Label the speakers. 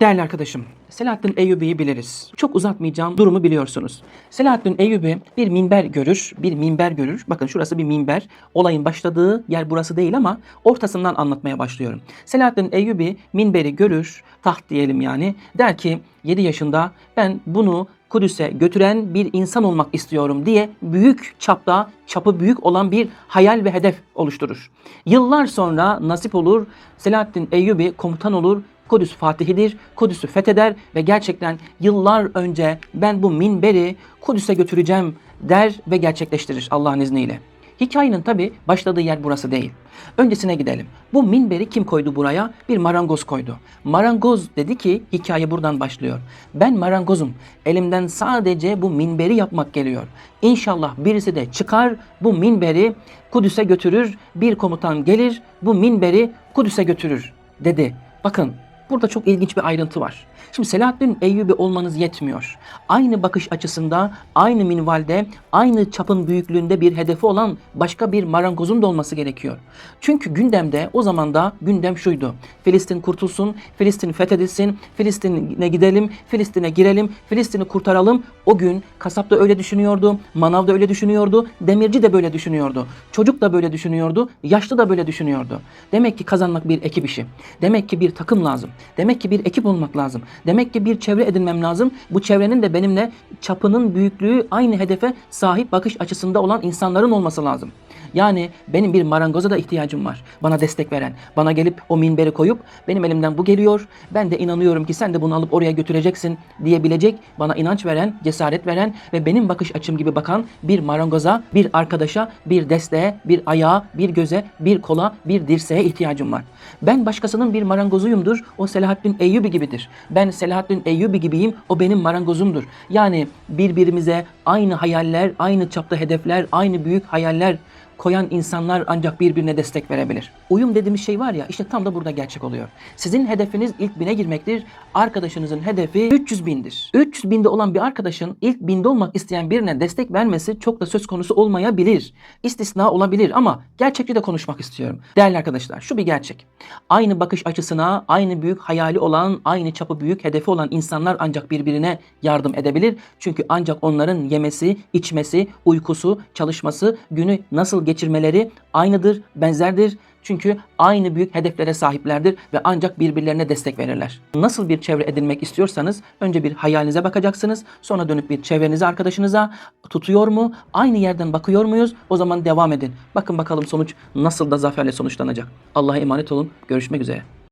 Speaker 1: Değerli arkadaşım, Selahaddin Eyyubi'yi biliriz. Çok uzatmayacağım, durumu biliyorsunuz. Selahaddin Eyyubi bir minber görür, bir minber görür. Bakın şurası bir minber. Olayın başladığı yer burası değil ama ortasından anlatmaya başlıyorum. Selahaddin Eyyubi minberi görür, taht diyelim yani. Der ki 7 yaşında ben bunu Kudüs'e götüren bir insan olmak istiyorum diye büyük çapta, çapı büyük olan bir hayal ve hedef oluşturur. Yıllar sonra nasip olur Selahaddin Eyyubi komutan olur Kudüs fatihidir, Kudüs'ü fetheder ve gerçekten yıllar önce ben bu minberi Kudüs'e götüreceğim der ve gerçekleştirir Allah'ın izniyle. Hikayenin tabi başladığı yer burası değil. Öncesine gidelim. Bu minberi kim koydu buraya? Bir marangoz koydu. Marangoz dedi ki hikaye buradan başlıyor. Ben marangozum. Elimden sadece bu minberi yapmak geliyor. İnşallah birisi de çıkar bu minberi Kudüs'e götürür. Bir komutan gelir bu minberi Kudüs'e götürür dedi. Bakın Burada çok ilginç bir ayrıntı var. Şimdi Selahaddin Eyyubi olmanız yetmiyor. Aynı bakış açısında, aynı minvalde, aynı çapın büyüklüğünde bir hedefi olan başka bir marangozun da olması gerekiyor. Çünkü gündemde o zaman da gündem şuydu. Filistin kurtulsun, Filistin fethedilsin, Filistin'e gidelim, Filistin'e girelim, Filistin'i kurtaralım. O gün kasap da öyle düşünüyordu, manav da öyle düşünüyordu, demirci de böyle düşünüyordu. Çocuk da böyle düşünüyordu, yaşlı da böyle düşünüyordu. Demek ki kazanmak bir ekip işi. Demek ki bir takım lazım. Demek ki bir ekip olmak lazım. Demek ki bir çevre edinmem lazım. Bu çevrenin de benimle çapının büyüklüğü aynı hedefe sahip bakış açısında olan insanların olması lazım. Yani benim bir marangoza da ihtiyacım var. Bana destek veren, bana gelip o minberi koyup benim elimden bu geliyor. Ben de inanıyorum ki sen de bunu alıp oraya götüreceksin diyebilecek, bana inanç veren, cesaret veren ve benim bakış açım gibi bakan bir marangoza, bir arkadaşa, bir desteğe, bir ayağa, bir göze, bir kola, bir dirseğe ihtiyacım var. Ben başkasının bir marangozuyumdur. O Selahaddin Eyyubi gibidir. Ben Selahaddin Eyyubi gibiyim. O benim marangozumdur. Yani birbirimize aynı hayaller, aynı çapta hedefler, aynı büyük hayaller koyan insanlar ancak birbirine destek verebilir. Uyum dediğimiz şey var ya işte tam da burada gerçek oluyor. Sizin hedefiniz ilk bine girmektir. Arkadaşınızın hedefi 300 bindir. 300 binde olan bir arkadaşın ilk binde olmak isteyen birine destek vermesi çok da söz konusu olmayabilir. İstisna olabilir ama gerçekçi de konuşmak istiyorum. Değerli arkadaşlar şu bir gerçek. Aynı bakış açısına, aynı büyük hayali olan, aynı çapı büyük hedefi olan insanlar ancak birbirine yardım edebilir. Çünkü ancak onların yemesi, içmesi, uykusu, çalışması, günü nasıl geçirmeleri aynıdır, benzerdir. Çünkü aynı büyük hedeflere sahiplerdir ve ancak birbirlerine destek verirler. Nasıl bir çevre edinmek istiyorsanız önce bir hayalinize bakacaksınız. Sonra dönüp bir çevrenize, arkadaşınıza tutuyor mu? Aynı yerden bakıyor muyuz? O zaman devam edin. Bakın bakalım sonuç nasıl da zaferle sonuçlanacak. Allah'a emanet olun. Görüşmek üzere.